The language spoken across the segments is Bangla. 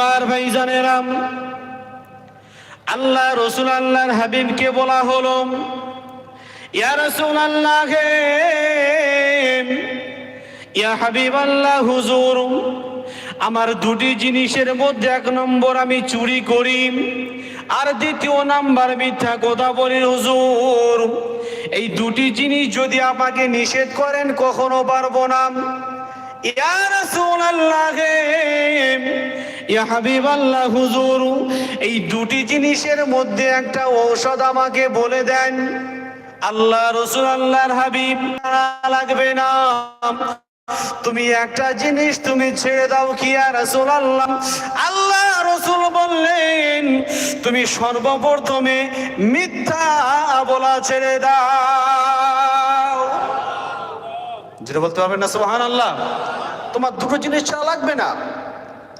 আমার ভাইজানেরাম আল্লাহ রসুল আল্লাহর হাবিবকে বলা হলো, ইয়া রসুল আল্লাহ ইয়া হাবিব আল্লাহ হুজুর, আমার দুটি জিনিসের মধ্যে এক নম্বর আমি চুরি করি, আর দ্বিতীয় নাম্বার মিথ্যা কথা বলি হুজুর। এই দুটি জিনিস যদি আমাকে নিষেধ করেন, কখনো পারব না। ইয়া রাসূলুল্লাহ ইয়া হাবিবাল্লাহ হুজুর, এই দুটি জিনিসের মধ্যে একটা ঔষধ আমাকে বলে দেন। আল্লাহ রসুল আল্লাহর হাবিব লাগবে না। তুমি একটা জিনিস তুমি ছেড়ে দাও কি আর রসুল আল্লাহ আল্লাহ রসুল বললেন, তুমি সর্বপ্রথমে মিথ্যা বলা ছেড়ে দাও। যেটা বলতে পারবেন না? সুহান আল্লাহ তোমার দুটো জিনিস ছাড়া লাগবে না।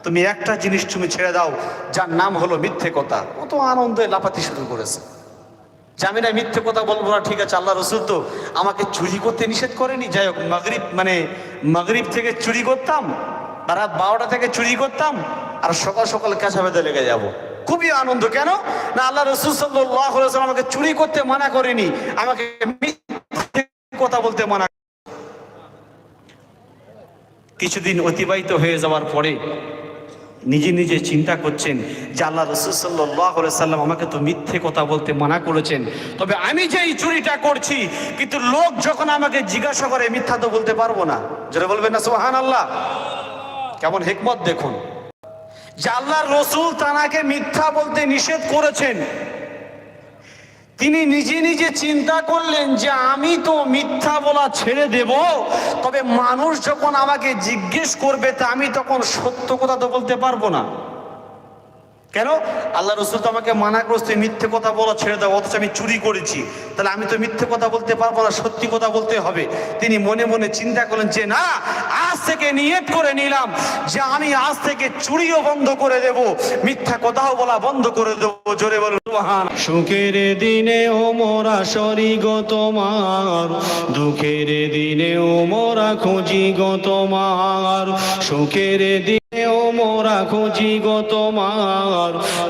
তুমি একটা জিনিস তুমি ছেড়ে দাও, যার নাম হলো মিথ্যে কথা। ও তো আনন্দে লাফাতে শুরু করেছে। যে না মিথ্যে কথা বলব না, ঠিক আছে, আল্লাহ রসুল তো আমাকে চুরি করতে নিষেধ করেনি। যাই হোক, মাগরিব মানে মাগরিব থেকে চুরি করতাম, রাত বারোটা থেকে চুরি করতাম, আর সকাল সকাল কাঁচা বেঁধে লেগে যাব। খুবই আনন্দ, কেন? না, আল্লাহ রসুল সাল্লাহ আমাকে চুরি করতে মানা করেনি। আমাকে কথা বলতে মানা কিছুদিন অতিবাহিত হয়ে যাওয়ার পরে নিজে নিজে চিন্তা করছেন যে আল্লাহ রসুল আমাকে তো মিথ্যে কথা বলতে মানা করেছেন। তবে আমি যে এই চুরিটা করছি, কিন্তু লোক যখন আমাকে জিজ্ঞাসা করে মিথ্যা তো বলতে পারব না। যেটা বলবেন না সোহান আল্লাহ কেমন হেকমত দেখুন। যে আল্লাহ রসুল তানাকে মিথ্যা বলতে নিষেধ করেছেন। তিনি নিজে নিজে চিন্তা করলেন যে আমি তো মিথ্যা বলা ছেড়ে দেব। তবে মানুষ যখন আমাকে জিজ্ঞেস করবে তা আমি তখন সত্য কথা তো বলতে পারব না। কেন? আল্লাহ রসুল তো আমাকে মানা করছে মিথ্যে কথা বলা ছেড়ে দাও অথচ আমি চুরি করেছি। তাহলে আমি তো মিথ্যে কথা বলতে পারব না, সত্যি কথা বলতে হবে। তিনি মনে মনে চিন্তা করলেন যে, না, আজ থেকে নিয়ত করে নিলাম যে আমি আজ থেকে চুরিও বন্ধ করে দেব, মিথ্যা কথাও বলা বন্ধ করে দেবো। জোরে। সুখের দিনে ও মোরা সরি গো তোমার, দুঃখের দিনে ও মোরা খুঁজি গো তোমার, সুখের দিনে ও মোরা খুঁজি গো তোমার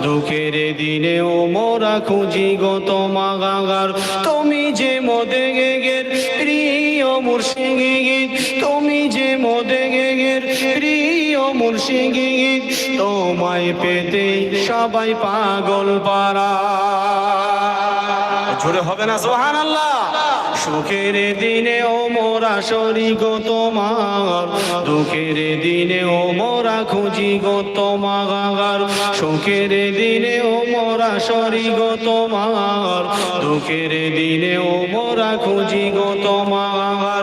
দুঃখের দিনে ও মোরা খুঁজি গো তোমার তুমি যে মদে গেগের প্রিয় মুর্শিগীত তুমি যে মদে গেগের প্রিয় মুর্শিগীত তোমায় পেতে সবাই পাগল পারা জোরে হবে না সোহান আল্লাহ সুখের দিনে ও মোরা সরি গো তোমার। দুঃখের দিনে ও মোরা খুঁজি গো তোমার। সুখের দিনে ও মোরা সরি গো তোমার। দুঃখের দিনে ও মোরা খুঁজি গো তোমার।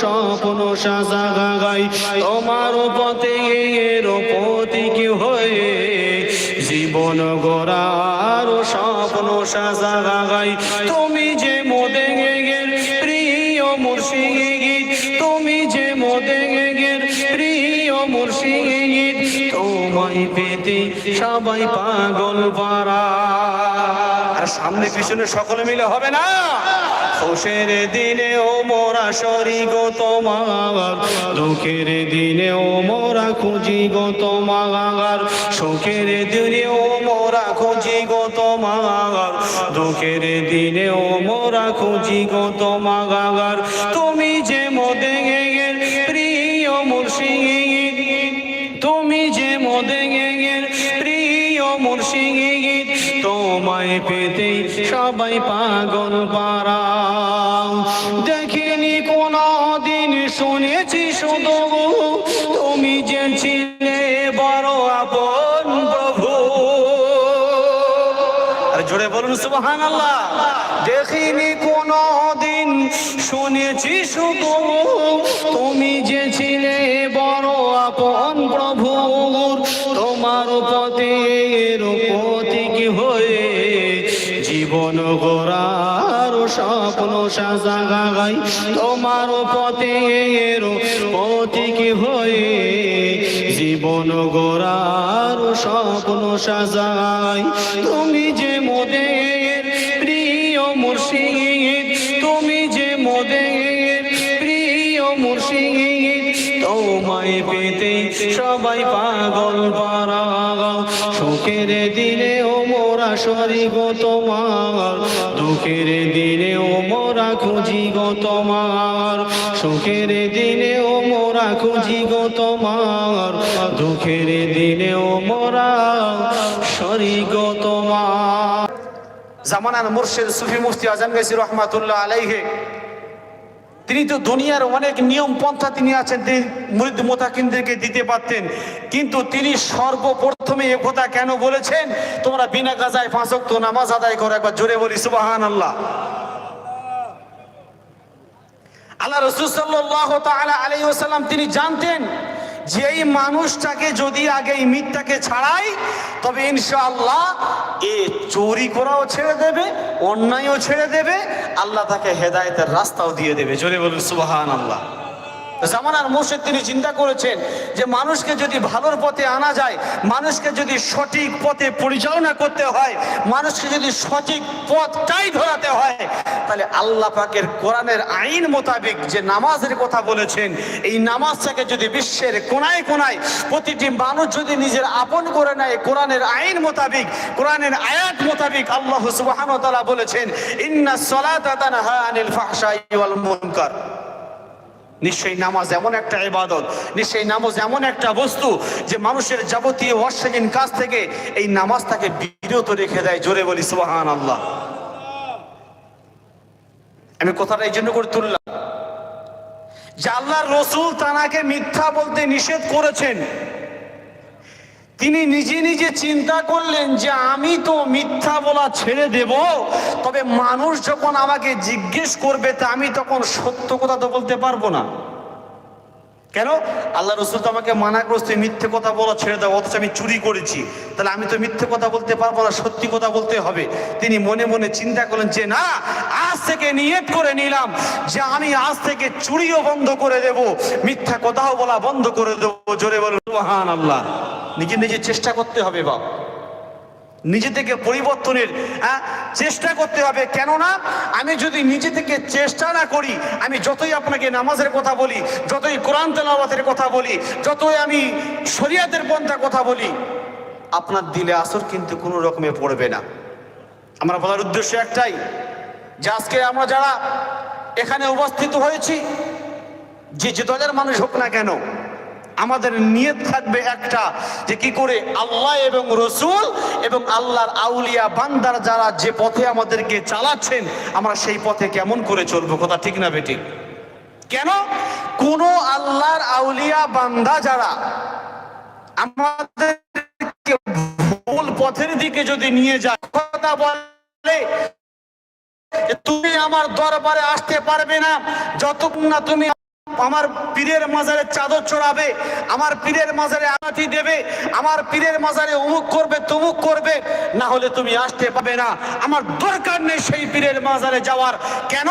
স্বপ্ন সাজা গাই তোমার পথে এর প্রতীক হয়ে জীবন গড়ার স্বপ্ন সাজা গাই তুমি যে মোদে গের প্রিয় মুর্শিদ, তুমি যে মোদে গের প্রিয় মুর্শিদ, তোমায় পেতে সবাই পাগল পারা সামনে পিছনে সকলে মিলে হবে না? হোসের দিনে ও মোরা সরি গো তোমার। দুঃখের দিনে ও মোরা খুঁজি গো তোমার। সুখের দিনে ও মোরা খুঁজি গো তোমার। দুঃখের দিনে ও মোরা খুঁজি গো তোমার। তুমি পাগল পারা দেখিনি কোনো দিন শুনেছি শুধু, তুমি যে ছিলে বড় আপন প্রভু। আরে জোরে বলুন সুবহান আল্লাহ দেখিনি কোনো দিন শুনেছি শুধু, তুমি যে ছিলে জীবন গড়ার স্বপ্ন সাজাগাই তোমার পথের প্রতীক হয়ে জীবন গড়ার স্বপ্ন সাজাই। তুমি যে মোদের প্রিয় মুর্শিদ, তুমি যে মোদের প্রিয় মুর্শিদ, তোমায় পেতে সবাই পাগল পারা। সুখের দিনে গো তোমার, দুঃখের দিনে ও মোরা খুঁজি গো তোমার, সুখের দিনে ও মোরা খুঁজি গো তোমার, দুঃখের দিনে ও মোরা গো তোমার। জামানার মুর্শিদ সুফি মুফতি আজম গেছি রহমাতুল্লাহ আলাইহে। তিনি তো দুনিয়ার অনেক নিয়ম পন্থা তিনি আছেন, তিনি মুরিদ মোতাকিনদেরকে দিতে পারতেন। কিন্তু তিনি সর্বপ্রথমে এ কথা কেন বলেছেন? তোমরা বিনা গাজায় ফাঁসক তো নামাজ আদায় করো, একবার জোরে বলি সুবাহান আল্লাহ আল্লাহ রসুল সাল্লাহ তাআলা আলাইহি ওয়াসাল্লাম তিনি জানতেন যে এই মানুষটাকে যদি আগে এই মিথ্যাকে ছাড়াই, তবে ইনশাআল্লাহ এ চুরি করাও ছেড়ে দেবে, অন্যায়ও ছেড়ে দেবে আল্লাহ তাকে হেদায়তের রাস্তাও দিয়ে দেবে। জোরে বলুন সুবাহান আল্লাহ জামানার মোর্শেদ তিনি চিন্তা করেছেন যে মানুষকে যদি ভালোর পথে আনা যায়, মানুষকে যদি সঠিক পথে পরিচালনা করতে হয়, মানুষকে যদি সঠিক পথটাই ধরাতে হয়, তাহলে আল্লাহ পাকের কোরআনের আইন মোতাবেক যে নামাজের কথা বলেছেন, এই নামাজটাকে যদি বিশ্বের কোনায় কোনায় প্রতিটি মানুষ যদি নিজের আপন করে নেয়, কোরআনের আইন মোতাবেক, কোরআনের আয়াত মোতাবেক আল্লাহ ওয়া বলেছেন, ইন্না সলাতা আনিল ওয়াল মুনকার। নিশ্চয়ই নামাজ এমন একটা ইবাদত, নিশ্চয়ই নামাজ এমন একটা বস্তু যে মানুষের যাবতীয় অশ্লীল কাজ থেকে এই নামাজ তাকে বিরত রেখে দেয় জোরে বলি সুবাহান আল্লাহ আমি কথাটা এই জন্য করে তুললাম যে আল্লাহ রসুল তানাকে মিথ্যা বলতে নিষেধ করেছেন। তিনি নিজে নিজে চিন্তা করলেন যে আমি তো মিথ্যা বলা ছেড়ে দেব। তবে মানুষ যখন আমাকে জিজ্ঞেস করবে তা আমি তখন সত্য কথা তো বলতে পারব না। কেন? আল্লাহ রসুল তো আমাকে মানা করছে মিথ্যে কথা বলা ছেড়ে দাও, অথচ আমি চুরি করেছি। তাহলে আমি তো মিথ্যে কথা বলতে পারব না, সত্যি কথা বলতে হবে। তিনি মনে মনে চিন্তা করলেন যে, না, আজ থেকে নিয়ত করে নিলাম যে আমি আজ থেকে চুরিও বন্ধ করে দেব, মিথ্যা কথাও বলা বন্ধ করে দেবো। জোরে বলুন আল্লাহ নিজে নিজে চেষ্টা করতে হবে বাপ। নিজে থেকে পরিবর্তনের চেষ্টা করতে হবে। কেননা, আমি যদি নিজে থেকে চেষ্টা না করি, আমি যতই আপনাকে নামাজের কথা বলি, যতই কোরআন তেলাওয়াতের কথা বলি, যতই আমি শরিয়াতের পন্থা কথা বলি, আপনার দিলে আসর কিন্তু কোনো রকমে পড়বে না। আমরা বলার উদ্দেশ্য একটাই, যে আজকে আমরা যারা এখানে উপস্থিত হয়েছি, যে যে দলের মানুষ হোক না কেন আমাদের নিয়ত থাকবে একটা, যে কি করে আল্লাহ এবং রসুল এবং আল্লাহর আউলিয়া বান্দার যারা যে পথে আমাদেরকে চালাচ্ছেন, আমরা সেই পথে কেমন করে চলবো? কথা ঠিক না বেটি কেন? কোন আল্লাহর আউলিয়া বান্দা যারা আমাদেরকে ভুল পথের দিকে যদি নিয়ে যায়, কথা বলে তুমি আমার দরবারে আসতে পারবে না, যতক্ষণ না তুমি আমার পীরের মাজারে চাদর চড়াবে, আমার পীরের মাজারে আনাতি দেবে, আমার পীরের মাজারে অমুক করবে, তমুক করবে, না হলে তুমি আসতে পাবে না। আমার দরকার নেই সেই পীরের মাজারে যাওয়ার। কেন?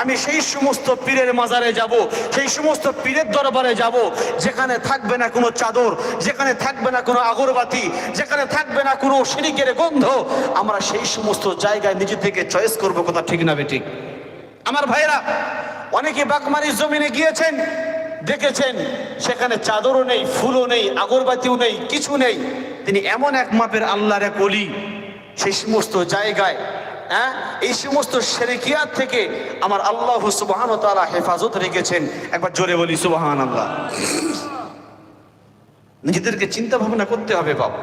আমি সেই সমস্ত পীরের মাজারে যাব, সেই সমস্ত পীরের দরবারে যাব, যেখানে থাকবে না কোনো চাদর, যেখানে থাকবে না কোনো আগরবাতি, যেখানে থাকবে না কোনো সিরিকের গন্ধ। আমরা সেই সমস্ত জায়গায় নিজে থেকে চয়েস করব, কথা ঠিক না বেঠিক আমার ভাইরা অনেকে বাকমারির জমিনে গিয়েছেন, দেখেছেন, সেখানে চাদরও নেই, ফুলও নেই, আগরবাতিও নেই, কিছু নেই। তিনি এমন এক মাপের আল্লাহর এক অলি সেই সমস্ত জায়গায় হ্যাঁ? এই সমস্ত শেরেকিয়াত থেকে আমার আল্লাহ সুবাহান তালা হেফাজত রেখেছেন। একবার জোরে বলি সুবাহান আল্লাহ নিজেদেরকে চিন্তা ভাবনা করতে হবে বাবা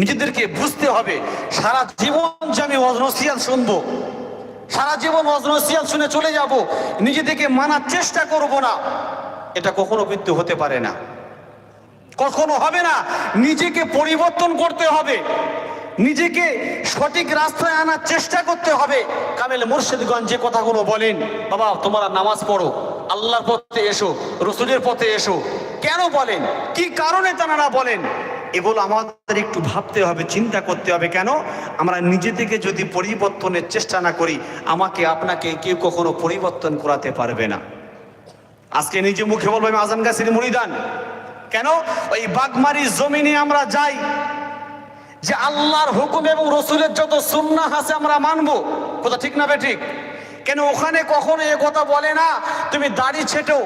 নিজেদেরকে বুঝতে হবে, সারা জীবন যে আমি শুনব সারা জীবন অজনসিয়াল শুনে চলে যাব। নিজেদেরকে মানার চেষ্টা করব না। এটা কখনো কিন্তু হতে পারে না। কখনো হবে না। নিজেকে পরিবর্তন করতে হবে। নিজেকে সঠিক রাস্তায় আনার চেষ্টা করতে হবে। কামেল মুর্শিদগঞ্জ যে কথাগুলো বলেন, বাবা, তোমরা নামাজ পড়ো। আল্লাহর পথে এসো, রসুলের পথে এসো। কেন বলেন? কি কারণে তারা বলেন? এগুলো আমাদের একটু ভাবতে হবে, চিন্তা করতে হবে। কেন? আমরা নিজে থেকে যদি পরিবর্তনের চেষ্টা না করি, আমাকে, আপনাকে কেউ কখনো পরিবর্তন করাতে পারবে না। আজকে নিজে মুখে বলব, আমি আজান গাছির মুড়িদান। কেন? ওই বাগমারি জমিনে আমরা যাই, যে আল্লাহর হুকুম এবং রসুলের যত সুন্না আছে আমরা মানবো। কথা ঠিক না বে ঠিক কেন ওখানে কখনো এ কথা বলে না, তুমি দাড়ি ছেটো।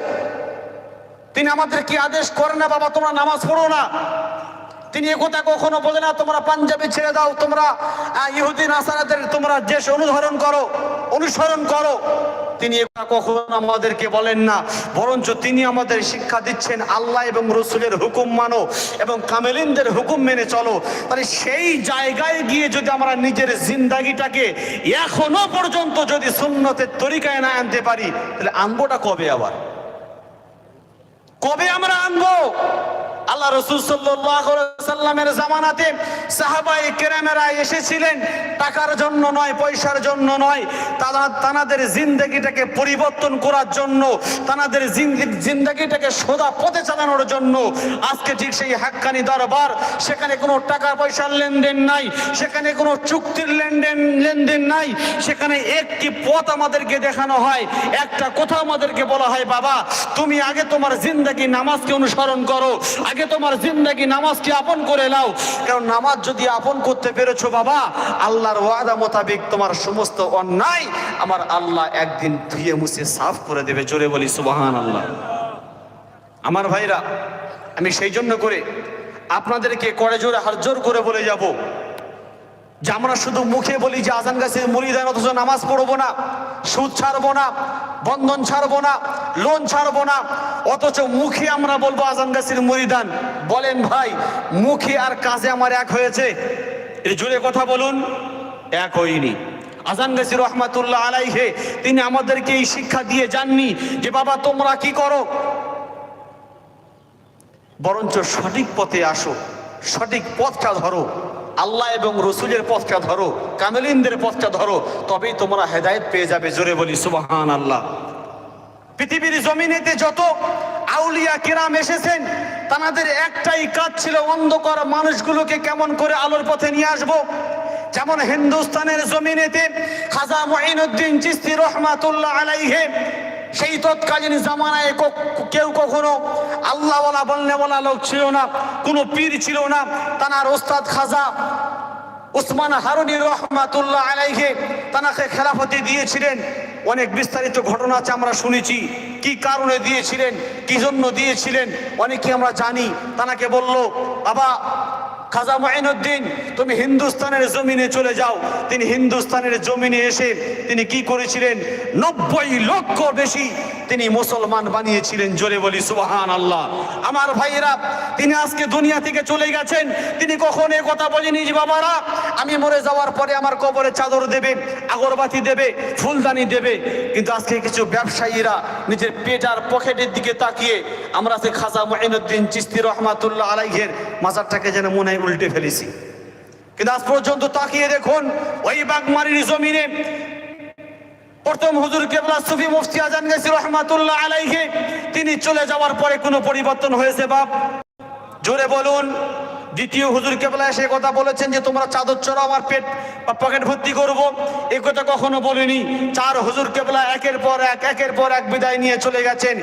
তিনি আমাদের কি আদেশ করে না, বাবা, তোমরা নামাজ পড়ো না? তিনি একথা কখনো বলে না, তোমরা পাঞ্জাবি ছেড়ে দাও, তোমরা ইহুদিন, আসারাদের, তোমরা দেশ অনুসরণ করো অনুসরণ করো। তিনি একথা কখনো আমাদেরকে বলেন না, বরঞ্চ তিনি আমাদের শিক্ষা দিচ্ছেন, আল্লাহ এবং রসুলের হুকুম মানো এবং কামেলিনদের হুকুম মেনে চলো। তাহলে সেই জায়গায় গিয়ে যদি আমরা নিজের জিন্দাগিটাকে এখনও পর্যন্ত যদি সুন্নতের তরিকায় না আনতে পারি, তাহলে আনবোটা কবে আবার? কবে আমরা আনব? আল্লাহ রসুল সাল্লামের জামানাতে সাহাবাই কেরামেরা এসেছিলেন, টাকার জন্য নয়, পয়সার জন্য নয়, তারা তানাদের জিন্দগিটাকে পরিবর্তন করার জন্য, তানাদের জিন্দি- জিন্দগিটাকে সোজা পথে চালানোর জন্য, আজকে ঠিক সেই হাক্কানি দরবার, সেখানে কোনো টাকা পয়সার লেনদেন নাই, সেখানে কোনো চুক্তির লেনদেন লেনদেন নাই, সেখানে একটি পথ আমাদেরকে দেখানো হয়, একটা কথা আমাদেরকে বলা হয়, বাবা, তুমি আগে তোমার জিন্দগি নামাজকে অনুসরণ করো আগে তোমার জিন্দগি নামাজকে আপন করে নাও। কারণ নামাজ যদি আপন করতে পেরেছ বাবা, আল্লাহর ওয়াদা মোতাবেক তোমার সমস্ত অন্যায় আমার আল্লাহ একদিন ধুয়ে মুছে সাফ করে দেবে। জোরে বলি সুবাহান আল্লাহ আমার ভাইরা, আমি সেই জন্য করে আপনাদেরকে করে জোরে হার জোর করে বলে যাব। যে আমরা শুধু মুখে বলি যে আজান গাছে মুড়িদান অথচ নামাজ পড়ব না, সুদ ছাড়বো না, বন্ধন ছাড়বো না, লোন ছাড়বো না, অথচ মুখে আমরা বলব আজান গাছের মুড়িদান বলেন ভাই, মুখে আর কাজে আমার এক হয়েছে। এর জুড়ে কথা বলুন, এক হয়নি। আজান গাছি রহমাতুল্লাহ আলাইহে, তিনি আমাদেরকে এই শিক্ষা দিয়ে যাননি যে, বাবা, তোমরা কি করো? বরঞ্চ সঠিক পথে আসো, সঠিক পথটা ধরো। আল্লাহ এবং রসুলের পথটা ধরো, কামেলিনদের পথটা ধরো, তবেই তোমরা হেদায়েত পেয়ে যাবে জোরে বলি সুবাহান আল্লাহ পৃথিবীর জমিনেতে যত আউলিয়া কেরাম এসেছেন তাদের একটাই কাজ ছিল অন্ধকার মানুষগুলোকে কেমন করে আলোর পথে নিয়ে আসব। যেমন হিন্দুস্তানের জমিনেতে খাজা মঈনুদ্দিন চিস্তি রহমাতুল্লাহ আলাইহে সেই তৎকালীন জামানায় কেউ কখনো আল্লাহওয়ালা বললে বলা লোক ছিল না, কোনো পীর ছিল না। তানার ওস্তাদ খাজা উসমান হারুনি রহমাতুল্লাহ আলাইহে তানাকে খেলাফতি দিয়েছিলেন। অনেক বিস্তারিত ঘটনা আছে আমরা শুনেছি। কি কারণে দিয়েছিলেন? কি জন্য দিয়েছিলেন? অনেকে আমরা জানি। তানাকে বলল, বাবা খাজা মাইনুদ্দিন তুমি হিন্দুস্তানের জমিনে চলে যাও। তিনি হিন্দুস্তানের জমিনে এসে তিনি কি করেছিলেন? নব্বই লক্ষ বেশি তিনি মুসলমান বানিয়েছিলেন, জোরে বলি সুবাহান আল্লাহ আমার ভাইয়েরা, তিনি আজকে দুনিয়া থেকে চলে গেছেন। তিনি কখন এ কথা বলেনি যে, বাবারা, আমি মরে যাওয়ার পরে আমার কবরে চাদর দেবে, আগরবাতি দেবে, ফুলদানি দেবে। কিন্তু আজকে কিছু ব্যবসায়ীরা নিজের পেট আর পকেটের দিকে তাকিয়ে আমরা সে খাজা মঈনুদ্দিন চিস্তি রহমাতুল্লাহ আলাইহের মাজারটাকে যেন মনে উল্টে ফেলেছি। কিন্তু আজ পর্যন্ত তাকিয়ে দেখুন, ওই বাগমারির জমিনে প্রথম হুজুর কেবলা সুফি মুফতি আজান গেছি রহমাতুল্লাহ আলাইহে। তিনি চলে যাওয়ার পরে কোনো পরিবর্তন হয়েছে বাপ? জোরে বলুন। দ্বিতীয় হুজুর কেবলা এসে কথা বলেছেন যে, তোমরা চাদর চড়া আমার পেট বা পকেট ভর্তি করব। এ কথা কখনো বলিনি। চার হুজুর কেবলা একের পর এক, একের পর এক বিদায় নিয়ে চলে গেছেন।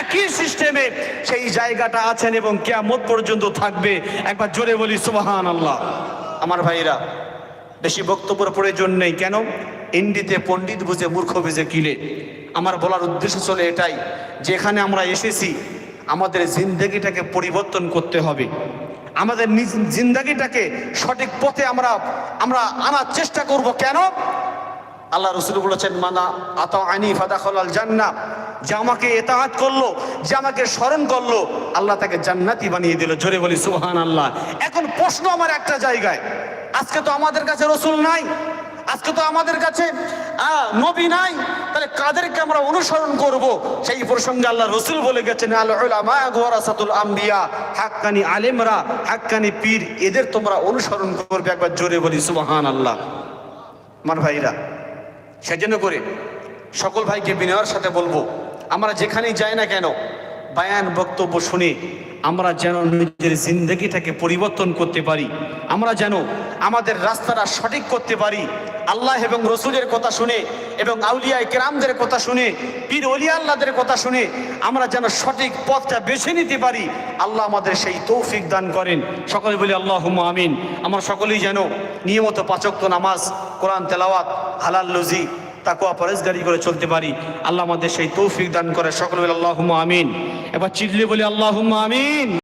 একই সিস্টেমে সেই জায়গাটা আছেন এবং কেয়ামত পর্যন্ত থাকবে। একবার জোরে বলি সুবাহান আল্লাহ আমার ভাইরা বেশি বক্তব্যের প্রয়োজন নেই। কেন? ইন্ডিতে পণ্ডিত বুঝে মূর্খ বুঝে কিলে আমার বলার উদ্দেশ্য চলে এটাই, যেখানে আমরা এসেছি, আমাদের জিন্দগিটাকে পরিবর্তন করতে হবে। আমাদের নিজ জিন্দগিটাকে সঠিক পথে আমরা আমরা আনার চেষ্টা করব কেন? আল্লাহ রসুল বলেছেন, মানা আতা আনি ফাদাখলাল জান্না যে আমাকে এতাহাত করল, যে আমাকে স্মরণ করল, আল্লাহ তাকে জান্নাতি বানিয়ে দিল। জোরে বলি সুহান আল্লাহ এখন প্রশ্ন আমার একটা জায়গায় আজকে তো আমাদের কাছে রসুল নাই, আজকে তো আমাদের কাছে নবী নাই, তাহলে কাদেরকে আমরা অনুসরণ করব? সেই প্রসঙ্গে আল্লাহ রসুল বলে গেছেন আম্বিয়া, হাক্কানি আলেমরা, হাক্কানি পীর, এদের তোমরা অনুসরণ করবে, একবার জোরে বলি সুবহান আল্লাহ আমার ভাইরা, সেজন্য করে সকল ভাইকে বিনয়ের সাথে বলব, আমরা যেখানেই যাই না কেন, বায়ান বক্তব্য শুনে আমরা যেন নিজের জিন্দগিটাকে পরিবর্তন করতে পারি। আমরা যেন আমাদের রাস্তাটা সঠিক করতে পারি। আল্লাহ এবং রসুলের কথা শুনে এবং আউলিয়া কেরামদের কথা শুনে, পীর অলিয়া আল্লাহদের কথা শুনে আমরা যেন সঠিক পথটা বেছে নিতে পারি। আল্লাহ আমাদের সেই তৌফিক দান করেন। সকলে বলি আল্লাহ আমিন। আমরা সকলেই যেন নিয়মিত পাচক্ত নামাজ, কোরআন তেলাওয়াত, হালাল লুজি তাকুয়া পরেজগারি করে চলতে পারি। আল্লাহ আমাদের সেই তৌফিক দান করে। সকল আল্লাহ আমিন। এবার চিল্লি বলি আল্লাহ আমিন।